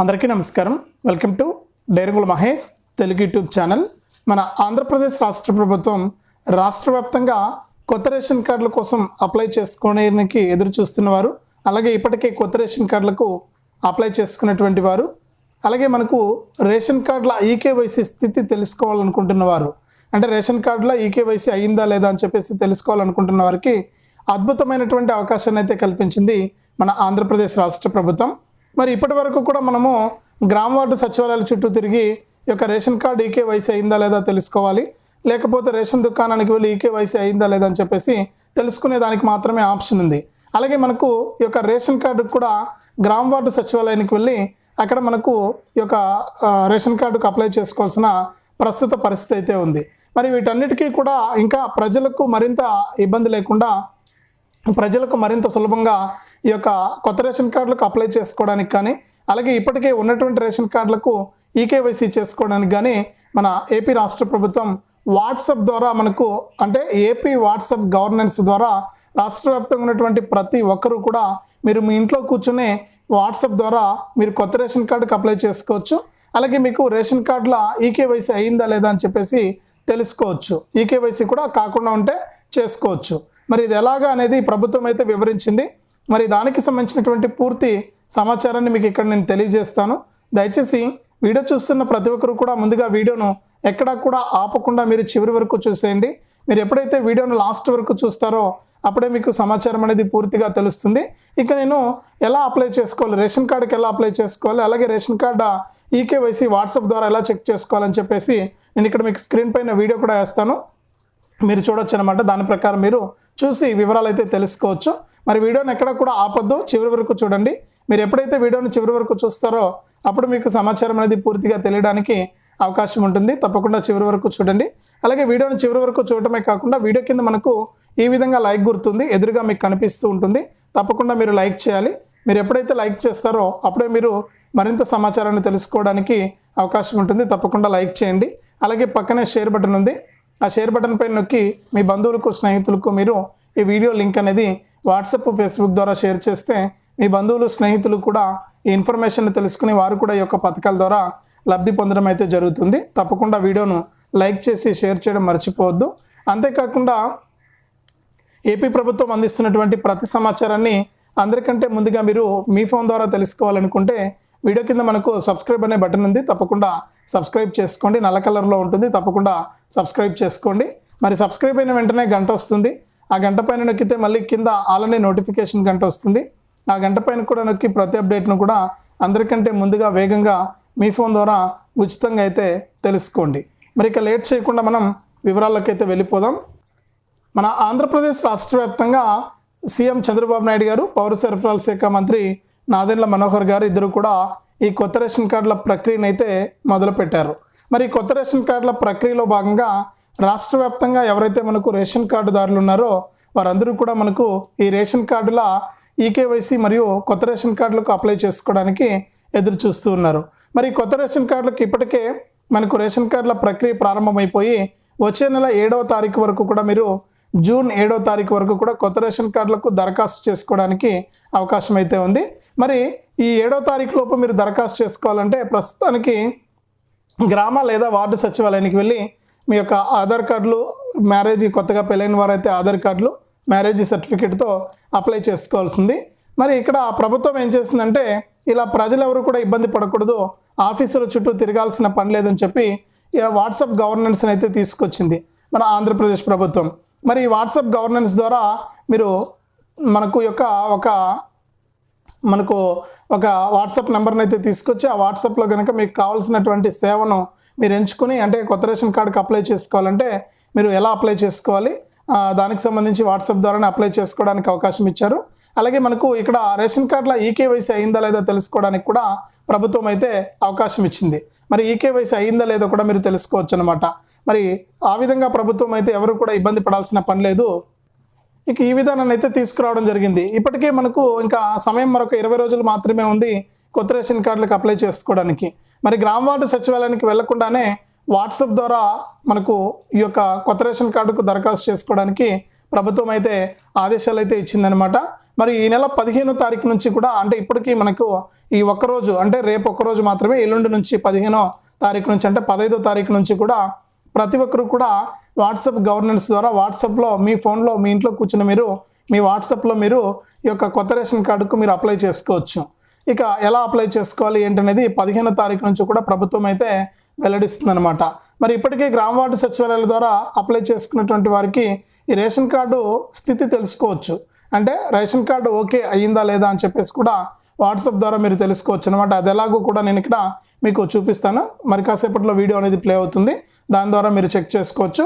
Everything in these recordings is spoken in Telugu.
అందరికీ నమస్కారం. వెల్కమ్ టు డైరంగుల మహేష్ తెలుగు యూట్యూబ్ ఛానల్. మన ఆంధ్రప్రదేశ్ రాష్ట్ర ప్రభుత్వం రాష్ట్ర వ్యాప్తంగా కొత్త రేషన్ కార్డుల కోసం అప్లై చేసుకోవడానికి ఎదురు చూస్తున్నవారు అలాగే ఇప్పటికే కొత్త రేషన్ కార్డులకు అప్లై చేసుకున్నటువంటి వారు అలాగే మనకు రేషన్ కార్డుల ఈకేవైసీ స్థితి తెలుసుకోవాలనుకుంటున్న వారు అంటే రేషన్ కార్డులో ఈకేవైసీ అయ్యిందా లేదా అని చెప్పేసి తెలుసుకోవాలనుకుంటున్న వారికి అద్భుతమైనటువంటి అవకాశాన్ని అయితే కల్పించింది మన ఆంధ్రప్రదేశ్ రాష్ట్ర ప్రభుత్వం. మరి ఇప్పటి వరకు కూడా మనము గ్రామ వార్డు సచివాలయాల చుట్టూ తిరిగి ఈ యొక్క రేషన్ కార్డు ఈకేవైసీ అయిందా లేదా తెలుసుకోవాలి. లేకపోతే రేషన్ దుకాణానికి వెళ్ళి ఈకేవైసీ అయిందా లేదా అని చెప్పేసి తెలుసుకునే దానికి మాత్రమే ఆప్షన్ ఉంది. అలాగే మనకు ఈ యొక్క రేషన్ కార్డు కూడా గ్రామ వార్డు సచివాలయానికి వెళ్ళి అక్కడ మనకు ఈ యొక్క రేషన్ కార్డుకు అప్లై చేసుకోవాల్సిన ప్రస్తుత పరిస్థితి అయితే ఉంది. మరి వీటన్నిటికీ కూడా ఇంకా ప్రజలకు మరింత ఇబ్బంది లేకుండా ప్రజలకు మరింత సులభంగా ఈ యొక్క కొత్త రేషన్ కార్డులకు అప్లై చేసుకోవడానికి కానీ అలాగే ఇప్పటికే ఉన్నటువంటి రేషన్ కార్డులకు ఈకేవైసీ చేసుకోవడానికి కానీ మన ఏపీ రాష్ట్ర ప్రభుత్వం వాట్సాప్ ద్వారా మనకు అంటే ఏపీ వాట్సాప్ గవర్నెన్స్ ద్వారా రాష్ట్ర వ్యాప్తంగా ఉన్నటువంటి ప్రతి ఒక్కరూ కూడా మీరు మీ ఇంట్లో కూర్చునే వాట్సాప్ ద్వారా మీరు కొత్త రేషన్ కార్డుకి అప్లై చేసుకోవచ్చు. అలాగే మీకు రేషన్ కార్డుల ఈకేవైసీ అయిందా లేదా అని చెప్పేసి తెలుసుకోవచ్చు. ఈకేవైసీ కూడా కాకుండా ఉంటే చేసుకోవచ్చు. మరి ఇది ఎలాగా అనేది ప్రభుత్వం అయితే వివరించింది. మరి దానికి సంబంధించినటువంటి పూర్తి సమాచారాన్ని మీకు ఇక్కడ నేను తెలియజేస్తాను. దయచేసి వీడియో చూస్తున్న ప్రతి ఒక్కరు కూడా ముందుగా వీడియోను ఎక్కడా కూడా ఆపకుండా మీరు చివరి వరకు చూసేయండి. మీరు ఎప్పుడైతే వీడియోను లాస్ట్ వరకు చూస్తారో అప్పుడే మీకు సమాచారం అనేది పూర్తిగా తెలుస్తుంది. ఇక నేను ఎలా అప్లై చేసుకోవాలి? రేషన్ కార్డుకి ఎలా అప్లై చేసుకోవాలి? అలాగే రేషన్ కార్డు ఈకేవైసీ వాట్సాప్ ద్వారా ఎలా చెక్ చేసుకోవాలని చెప్పేసి నేను ఇక్కడ మీకు స్క్రీన్ పైన వీడియో కూడా వేస్తాను. మీరు చూడొచ్చు అనమాట దాని ప్రకారం మీరు చూసి వివరాలు అయితే తెలుసుకోవచ్చు. మరి వీడియోని ఎక్కడ కూడా ఆపొద్దు చివరి వరకు చూడండి. మీరు ఎప్పుడైతే వీడియోని చివరి వరకు చూస్తారో అప్పుడు మీకు సమాచారం అనేది పూర్తిగా తెలియడానికి అవకాశం ఉంటుంది. తప్పకుండా చివరి వరకు చూడండి. అలాగే వీడియోని చివరి వరకు చూడటమే కాకుండా వీడియో కింద మనకు ఈ విధంగా లైక్ గుర్తుంది ఎదురుగా మీకు కనిపిస్తూ ఉంటుంది. తప్పకుండా మీరు లైక్ చేయాలి. మీరు ఎప్పుడైతే లైక్ చేస్తారో అప్పుడే మీరు మరింత సమాచారాన్ని తెలుసుకోవడానికి అవకాశం ఉంటుంది. తప్పకుండా లైక్ చేయండి. అలాగే పక్కనే షేర్ బటన్ ఉంది. ఆ షేర్ బటన్ పైన నొక్కి మీ బంధువులకు స్నేహితులకు మీరు ఈ వీడియో లింక్ అనేది వాట్సాప్ ఫేస్బుక్ ద్వారా షేర్ చేస్తే మీ బంధువులు స్నేహితులు కూడా ఈ ఇన్ఫర్మేషన్ తెలుసుకుని వారు కూడా ఈ యొక్క పథకాల ద్వారా లబ్ధి పొందడం అయితే జరుగుతుంది. తప్పకుండా వీడియోను లైక్ చేసి షేర్ చేయడం మర్చిపోవద్దు. అంతేకాకుండా ఏపీ ప్రభుత్వం అందిస్తున్నటువంటి ప్రతి సమాచారాన్ని అందరికంటే ముందుగా మీరు మీ ఫోన్ ద్వారా తెలుసుకోవాలనుకుంటే వీడియో కింద మనకు సబ్స్క్రైబ్ అనే బటన్ ఉంది. తప్పకుండా సబ్స్క్రైబ్ చేసుకోండి. నల్ల కలర్లో ఉంటుంది. తప్పకుండా సబ్స్క్రైబ్ చేసుకోండి. మరి సబ్స్క్రైబ్ అయిన వెంటనే గంట వస్తుంది. ఆ గంట పైన నొక్కితే మళ్ళీ కింద ఆల్రెడీ నోటిఫికేషన్ గంట వస్తుంది. ఆ గంట పైన కూడా నొక్కి ప్రతి అప్డేట్ను కూడా అందరికంటే ముందుగా వేగంగా మీ ఫోన్ ద్వారా ఉచితంగా అయితే తెలుసుకోండి. మరి ఇక లేట్ చేయకుండా మనం వివరాల్లోకి అయితే వెళ్ళిపోదాం. మన ఆంధ్రప్రదేశ్ రాష్ట్ర వ్యాప్తంగా సీఎం చంద్రబాబు నాయుడు గారు పౌర సరఫరాల శాఖ మంత్రి నాదెండ్ల మనోహర్ గారు ఇద్దరు కూడా ఈ కొత్త రేషన్ కార్డుల ప్రక్రియను అయితే మొదలుపెట్టారు. మరి కొత్త రేషన్ కార్డుల ప్రక్రియలో భాగంగా రాష్ట్ర వ్యాప్తంగా ఎవరైతే మనకు రేషన్ కార్డుదారులు ఉన్నారో వారందరూ కూడా మనకు ఈ రేషన్ కార్డుల ఈకేవైసీ మరియు కొత్త రేషన్ కార్డులకు అప్లై చేసుకోవడానికి ఎదురు చూస్తూ ఉన్నారు. మరి కొత్త రేషన్ కార్డులకు ఇప్పటికే మనకు రేషన్ కార్డుల ప్రక్రియ ప్రారంభమైపోయి వచ్చే నెల ఏడవ తారీఖు వరకు కూడా మీరు జూన్ ఏడవ తారీఖు వరకు కూడా కొత్త రేషన్ కార్డులకు దరఖాస్తు చేసుకోవడానికి అవకాశం అయితే ఉంది. మరి ఈ ఏడవ తారీఖు లోపు మీరు దరఖాస్తు చేసుకోవాలంటే ప్రస్తుతానికి గ్రామ లేదా వార్డు సచివాలయానికి వెళ్ళి మీ యొక్క ఆధార్ కార్డులు మ్యారేజ్ కొత్తగా పెళ్ళైన వారైతే ఆధార్ కార్డులు మ్యారేజ్ సర్టిఫికేట్తో అప్లై చేసుకోవాల్సింది. మరి ఇక్కడ ప్రభుత్వం ఏం చేస్తుందంటే ఇలా ప్రజలు ఎవరు కూడా ఇబ్బంది పడకూడదు ఆఫీసుల చుట్టూ తిరగాల్సిన పని లేదని చెప్పి వాట్సాప్ గవర్నెన్స్ని అయితే తీసుకొచ్చింది. మన ఆంధ్రప్రదేశ్ ప్రభుత్వం. మరి ఈ వాట్సాప్ గవర్నెన్స్ ద్వారా మీరు మనకు యొక్క ఒక మనకు ఒక వాట్సాప్ నెంబర్ని అయితే తీసుకొచ్చి ఆ వాట్సాప్లో కనుక మీకు కావాల్సినటువంటి సేవను మీరు ఎంచుకుని అంటే కొత్త రేషన్ కార్డుకి అప్లై చేసుకోవాలంటే మీరు ఎలా అప్లై చేసుకోవాలి? దానికి సంబంధించి వాట్సాప్ ద్వారానే అప్లై చేసుకోవడానికి అవకాశం ఇచ్చారు. అలాగే మనకు ఇక్కడ రేషన్ కార్డులో ఈకేవైసీ అయిందా లేదా తెలుసుకోవడానికి కూడా ప్రభుత్వం అయితే అవకాశం ఇచ్చింది. మరి ఈకేవైసీ అయిందా లేదో కూడా మీరు తెలుసుకోవచ్చు అనమాట మరి ఆ విధంగా ప్రభుత్వం అయితే ఎవరు కూడా ఇబ్బంది పడాల్సిన పని లేదు. ఇక ఈ విధానాన్ని అయితే తీసుకురావడం జరిగింది. ఇప్పటికే మనకు ఇంకా సమయం మరొక ఇరవై రోజులు మాత్రమే ఉంది కొత్త రేషన్ కార్డులకు అప్లై చేసుకోవడానికి. మరి గ్రామ వార్డు సచివాలయానికి వెళ్ళకుండానే వాట్సాప్ ద్వారా మనకు ఈ యొక్క కొత్త రేషన్ కార్డుకు దరఖాస్తు చేసుకోవడానికి ప్రభుత్వం అయితే ఆదేశాలు అయితే ఇచ్చిందనమాట మరి ఈ నెల పదిహేనో తారీఖు నుంచి కూడా అంటే ఇప్పటికీ మనకు ఈ ఒక్కరోజు అంటే రేపు ఒక్కరోజు మాత్రమే ఎల్లుండి నుంచి పదిహేనో తారీఖు నుంచి అంటే పదహైదో తారీఖు నుంచి కూడా ప్రతి ఒక్కరు కూడా వాట్సాప్ గవర్నెన్స్ ద్వారా వాట్సాప్లో మీ ఫోన్లో మీ ఇంట్లో కూర్చుని మీరు మీ వాట్సాప్లో మీరు ఈ యొక్క కొత్త రేషన్ కార్డుకు మీరు అప్లై చేసుకోవచ్చు. ఇక ఎలా అప్లై చేసుకోవాలి ఏంటనేది పదిహేనో తారీఖు నుంచి కూడా ప్రభుత్వం అయితే వెల్లడిస్తుందన్నమాట. మరి ఇప్పటికే గ్రామ వార్డు సచివాలయాల ద్వారా అప్లై చేసుకున్నటువంటి వారికి ఈ రేషన్ కార్డు స్థితి తెలుసుకోవచ్చు. అంటే రేషన్ కార్డు ఓకే అయ్యిందా లేదా అని చెప్పేసి కూడా వాట్సాప్ ద్వారా మీరు తెలుసుకోవచ్చు అనమాట అది ఎలాగో కూడా నేను ఇక్కడ మీకు చూపిస్తాను. మరి కాసేపట్లో వీడియో అనేది ప్లే అవుతుంది. దాని ద్వారా మీరు చెక్ చేసుకోవచ్చు.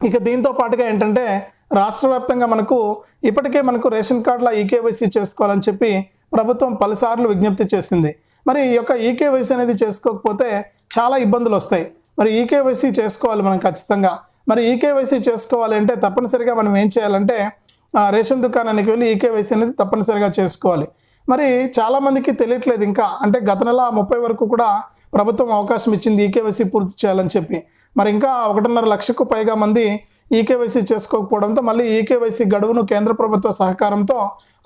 ఇక దీంతో పాటుగా ఏంటంటే రాష్ట్ర వ్యాప్తంగా మనకు ఇప్పటికే మనకు రేషన్ కార్డుల ఈకేవైసీ చేసుకోవాలని చెప్పి ప్రభుత్వం పలుసార్లు విజ్ఞప్తి చేసింది. మరి ఈ యొక్క ఈకేవైసీ అనేది చేసుకోకపోతే చాలా ఇబ్బందులు వస్తాయి. మరి ఈకేవైసీ చేసుకోవాలి మనం ఖచ్చితంగా. మరి ఈకేవైసీ చేసుకోవాలి అంటే తప్పనిసరిగా మనం ఏం చేయాలంటే ఆ, రేషన్ దుకాణానికి వెళ్ళి ఈకేవైసీ అనేది తప్పనిసరిగా చేసుకోవాలి. మరి చాలామందికి తెలియట్లేదు ఇంకా. అంటే గత నెల ముప్పై వరకు కూడా ప్రభుత్వం అవకాశం ఇచ్చింది ఈకేవైసీ పూర్తి చేయాలని చెప్పి. మరి ఇంకా ఒకటిన్నర లక్షకు పైగా మంది ఈకేవైసీ చేసుకోకపోవడంతో మళ్ళీ ఈకేవైసీ గడువును కేంద్ర ప్రభుత్వ సహకారంతో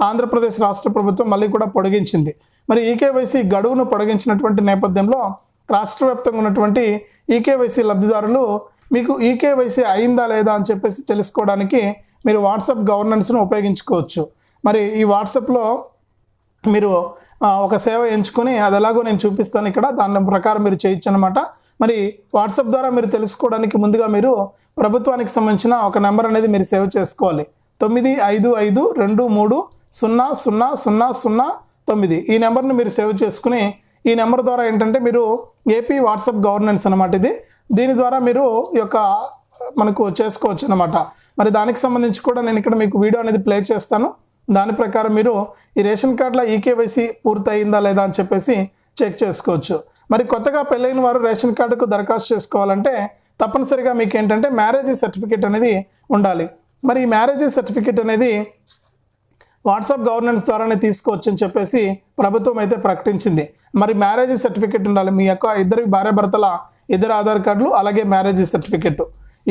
ఆంధ్రప్రదేశ్ రాష్ట్ర ప్రభుత్వం మళ్ళీ కూడా పొడిగించింది. మరి ఈకేవైసీ గడువును పొడిగించినటువంటి నేపథ్యంలో రాష్ట్ర వ్యాప్తంగా ఉన్నటువంటి ఈకేవైసీ లబ్ధిదారులు మీకు ఈకేవైసీ అయిందా లేదా అని చెప్పేసి తెలుసుకోవడానికి మీరు వాట్సాప్ గవర్నెన్స్ను ఉపయోగించుకోవచ్చు. మరి ఈ వాట్సాప్లో మీరు ఒక సేవ ఎంచుకుని అది ఎలాగో నేను చూపిస్తాను ఇక్కడ. దాని ప్రకారం మీరు చేయొచ్చు అనమాట మరి వాట్సాప్ ద్వారా మీరు తెలుసుకోవడానికి ముందుగా మీరు ప్రభుత్వానికి సంబంధించిన ఒక నెంబర్ అనేది మీరు సేవ్ చేసుకోవాలి. తొమ్మిది ఐదు ఐదు రెండు మూడు సున్నా సున్నా సున్నా సున్నా తొమ్మిది. ఈ నెంబర్ని మీరు సేవ్ చేసుకుని ఈ నెంబర్ ద్వారా ఏంటంటే మీరు ఏపీ వాట్సాప్ గవర్నెన్స్ అనమాట ఇది. దీని ద్వారా మీరు యొక్క మనకు చేసుకోవచ్చు అనమాట మరి దానికి సంబంధించి కూడా నేను ఇక్కడ మీకు వీడియో అనేది ప్లే చేస్తాను. దాని ప్రకారం మీరు ఈ రేషన్ కార్డులో ఈకేవైసీ పూర్తయిందా లేదా అని చెప్పేసి చెక్ చేసుకోవచ్చు. మరి కొత్తగా పెళ్ళైన వారు రేషన్ కార్డుకు దరఖాస్తు చేసుకోవాలంటే తప్పనిసరిగా మీకు ఏంటంటే మ్యారేజ్ సర్టిఫికేట్ అనేది ఉండాలి. మరి ఈ మ్యారేజ్ సర్టిఫికేట్ అనేది వాట్సాప్ గవర్నెన్స్ ద్వారానే తీసుకోవచ్చు అని చెప్పేసి ప్రభుత్వం అయితే ప్రకటించింది. మరి మ్యారేజ్ సర్టిఫికేట్ ఉండాలి. మీ యొక్క ఇద్దరి భార్య భర్తల ఇద్దరు ఆధార్ కార్డులు అలాగే మ్యారేజ్ సర్టిఫికేట్.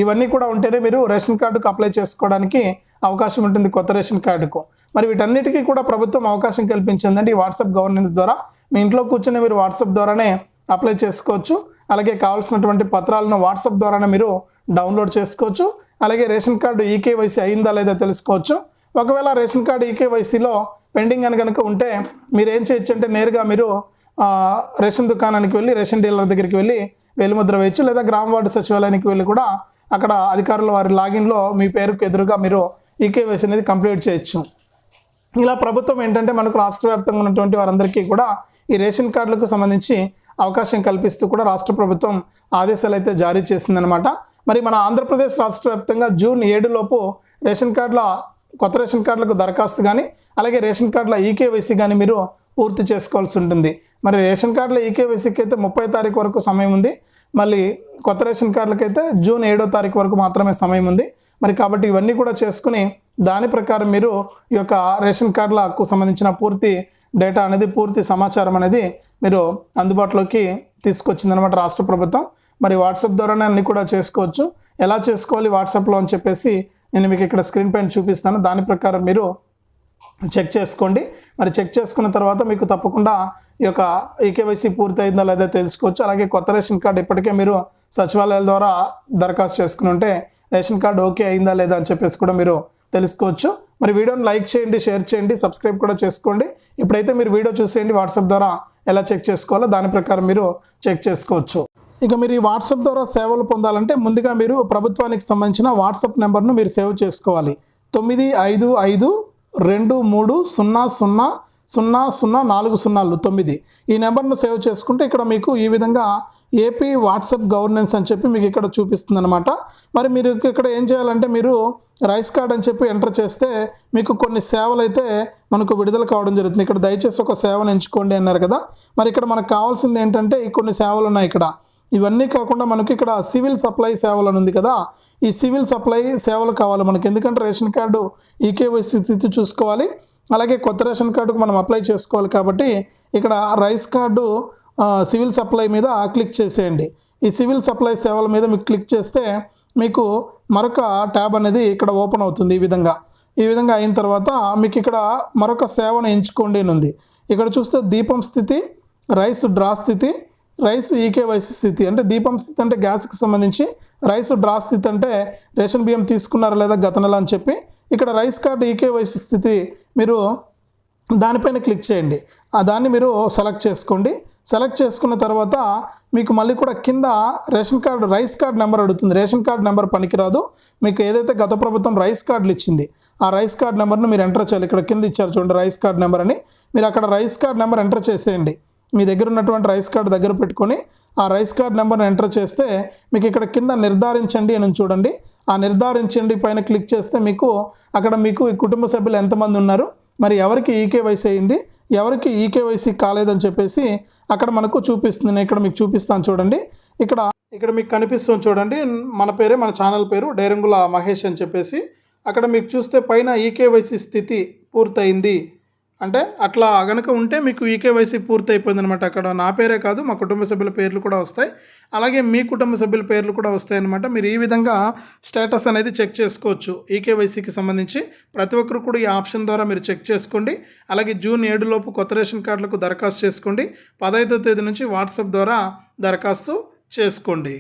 ఇవన్నీ కూడా ఉంటేనే మీరు రేషన్ కార్డుకు అప్లై చేసుకోవడానికి అవకాశం ఉంటుంది కొత్త రేషన్ కార్డుకు. మరి వీటన్నిటికీ కూడా ప్రభుత్వం అవకాశం కల్పించిందండి ఈ వాట్సాప్ గవర్నెన్స్ ద్వారా. మీ ఇంట్లో కూర్చొని మీరు వాట్సాప్ ద్వారానే అప్లై చేసుకోవచ్చు. అలాగే కావాల్సినటువంటి పత్రాలను వాట్సాప్ ద్వారానే మీరు డౌన్లోడ్ చేసుకోవచ్చు. అలాగే రేషన్ కార్డు ఈకేవైసీ అయిందా లేదా తెలుసుకోవచ్చు. ఒకవేళ రేషన్ కార్డు ఈకేవైసీలో పెండింగ్ అని కనుక ఉంటే మీరు ఏం చేయొచ్చు అంటే నేరుగా మీరు రేషన్ దుకాణానికి వెళ్ళి రేషన్ డీలర్ దగ్గరికి వెళ్ళి వేలిముద్ర వేయచ్చు. లేదా గ్రామ వార్డు సచివాలయానికి వెళ్ళి కూడా అక్కడ అధికారుల వారి లాగిన్లో మీ పేరుకు ఎదురుగా మీరు ఈకేవైసీ అనేది కంప్లీట్ చేయొచ్చు. ఇలా ప్రభుత్వం ఏంటంటే మనకు రాష్ట్ర వ్యాప్తంగా ఉన్నటువంటి వారందరికీ కూడా ఈ రేషన్ కార్డులకు సంబంధించి అవకాశం కల్పిస్తూ కూడా రాష్ట్ర ప్రభుత్వం ఆదేశాలు అయితే జారీ చేసిందనమాట మరి మన ఆంధ్రప్రదేశ్ రాష్ట్ర వ్యాప్తంగా జూన్ ఏడులోపు రేషన్ కార్డుల కొత్త రేషన్ కార్డులకు దరఖాస్తు కానీ అలాగే రేషన్ కార్డుల ఈకేవైసీ కానీ మీరు పూర్తి చేసుకోవాల్సి ఉంటుంది. మరి రేషన్ కార్డుల ఈకేవైసీకి అయితే ముప్పై తారీఖు వరకు సమయం ఉంది. మళ్ళీ కొత్త రేషన్ కార్డులకైతే జూన్ ఏడో తారీఖు వరకు మాత్రమే సమయం ఉంది. మరి కాబట్టి ఇవన్నీ కూడా చేసుకుని దాని ప్రకారం మీరు ఈ యొక్క రేషన్ కార్డులకు సంబంధించిన పూర్తి డేటా అనేది పూర్తి సమాచారం అనేది మీరు అందుబాటులోకి తీసుకొచ్చిందనమాట రాష్ట్ర ప్రభుత్వం. మరి వాట్సాప్ ద్వారానే అన్ని కూడా చేసుకోవచ్చు. ఎలా చేసుకోవాలి వాట్సాప్లో అని చెప్పేసి నేను మీకు ఇక్కడ స్క్రీన్ పైన చూపిస్తాను. దాని ప్రకారం మీరు చెక్ చేసుకోండి. మరి చెక్ చేసుకున్న తర్వాత మీకు తప్పకుండా ఈ యొక్క ఈకేవైసీ పూర్తయిందో లేదా తెలుసుకోవచ్చు. అలాగే కొత్త రేషన్ కార్డు ఇప్పటికే మీరు సచివాలయాల ద్వారా దరఖాస్తు చేసుకుని ఉంటే రేషన్ కార్డు ఓకే అయిందా లేదా అని చెప్పేసి కూడా మీరు తెలుసుకోవచ్చు. మరి వీడియోని లైక్ చేయండి షేర్ చేయండి సబ్స్క్రైబ్ కూడా చేసుకోండి. ఇప్పుడైతే మీరు వీడియో చూసేయండి వాట్సాప్ ద్వారా ఎలా చెక్ చేసుకోవాలో దాని ప్రకారం మీరు చెక్ చేసుకోవచ్చు. ఇక మీరు ఈ వాట్సాప్ ద్వారా సేవలు పొందాలంటే ముందుగా మీరు ప్రభుత్వానికి సంబంధించిన వాట్సాప్ నెంబర్ను మీరు సేవ్ చేసుకోవాలి. తొమ్మిది ఐదు ఐదు రెండు మూడు సున్నా సున్నా సున్నా సున్నా నాలుగు సున్నాలు తొమ్మిది. ఈ నెంబర్ను సేవ్ చేసుకుంటే ఇక్కడ మీకు ఈ విధంగా ఏపీ వాట్సాప్ గవర్నెన్స్ అని చెప్పి మీకు ఇక్కడ చూపిస్తుంది అనమాట మరి మీరు ఇక్కడ ఏం చేయాలంటే మీరు రైస్ కార్డ్ అని చెప్పి ఎంటర్ చేస్తే మీకు కొన్ని సేవలు అయితే మనకు విడుదల కావడం జరుగుతుంది. ఇక్కడ దయచేసి ఒక సేవను ఎంచుకోండి అన్నారు కదా. మరి ఇక్కడ మనకు కావాల్సింది ఏంటంటే ఈ కొన్ని సేవలు ఉన్నాయి ఇక్కడ. ఇవన్నీ కాకుండా మనకి ఇక్కడ సివిల్ సప్లై సేవలు అని ఉంది కదా. ఈ సివిల్ సప్లై సేవలు కావాలి మనకి. ఎందుకంటే రేషన్ కార్డు ఈకేవైసీ స్థితి చూసుకోవాలి. అలాగే కొత్త రేషన్ కార్డుకు మనం అప్లై చేసుకోవాలి కాబట్టి ఇక్కడ రైస్ కార్డు సివిల్ సప్లై మీద క్లిక్ చేసేయండి. ఈ సివిల్ సప్లై సేవల మీద మీకు క్లిక్ చేస్తే మీకు మరొక ట్యాబ్ అనేది ఇక్కడ ఓపెన్ అవుతుంది ఈ విధంగా. ఈ విధంగా అయిన తర్వాత మీకు ఇక్కడ మరొక సేవను ఎంచుకోండి అని ఉంది. ఇక్కడ చూస్తే దీపం స్థితి రైస్ డ్రా స్థితి రైస్ ఈకేవైసీ స్థితి అంటే దీపం స్థితి అంటే గ్యాస్కి సంబంధించి రైస్ డ్రా స్థితి అంటే రేషన్ బియ్యం తీసుకున్నారా లేదా గత నెల అని చెప్పి ఇక్కడ రైస్ కార్డు ఈకేవైసీ స్థితి మీరు దానిపైన క్లిక్ చేయండి. ఆ దాన్ని మీరు సెలెక్ట్ చేసుకోండి. సెలెక్ట్ చేసుకున్న తర్వాత మీకు మళ్ళీ కూడా కింద ration card rice card number అడుగుతుంది. రేషన్ కార్డు నెంబర్ పనికిరాదు. మీకు ఏదైతే గత ప్రభుత్వం రైస్ కార్డులు ఇచ్చింది ఆ రైస్ కార్డ్ నెంబర్ను మీరు ఎంటర్ చేయాలి. ఇక్కడ కింద ఇచ్చారు చూడండి రైస్ కార్డ్ నెంబర్ అని. మీరు అక్కడ రైస్ కార్డ్ నెంబర్ ఎంటర్ చేసేయండి. మీ దగ్గర ఉన్నటువంటి రైస్ కార్డ్ దగ్గర పెట్టుకొని ఆ రైస్ కార్డ్ నెంబర్ని ఎంటర్ చేస్తే మీకు ఇక్కడ కింద నిర్ధారించండి అని చూడండి. ఆ నిర్ధారించండి పైన క్లిక్ చేస్తే మీకు అక్కడ మీకు ఈ కుటుంబ సభ్యులు ఎంతమంది ఉన్నారు మరి ఎవరికి ఈకేవైసీ అయింది ఎవరికి ఈకేవైసీ కాలేదని చెప్పేసి అక్కడ మనకు చూపిస్తుంది. నేను ఇక్కడ మీకు చూపిస్తాను చూడండి. ఇక్కడ ఇక్కడ మీకు కనిపిస్తుంది చూడండి. మన పేరే మన ఛానల్ పేరు డైరంగుల మహేష్ అని చెప్పేసి అక్కడ మీకు చూస్తే పైన ఈకేవైసీ స్థితి పూర్తయింది. అంటే అట్లా గనక ఉంటే మీకు ఈకేవైసీ పూర్తి అయిపోయింది అనమాట అక్కడ నా పేరే కాదు మా కుటుంబ సభ్యుల పేర్లు కూడా వస్తాయి. అలాగే మీ కుటుంబ సభ్యుల పేర్లు కూడా వస్తాయి అనమాట మీరు ఈ విధంగా స్టేటస్ అనేది చెక్ చేసుకోవచ్చు. ఈకేవైసీకి సంబంధించి ప్రతి ఒక్కరు కూడా ఈ ఆప్షన్ ద్వారా మీరు చెక్ చేసుకోండి. అలాగే జూన్ ఏడులోపు కొత్త రేషన్ కార్డులకు దరఖాస్తు చేసుకోండి. పదహైదో తేదీ నుంచి వాట్సాప్ ద్వారా దరఖాస్తు చేసుకోండి.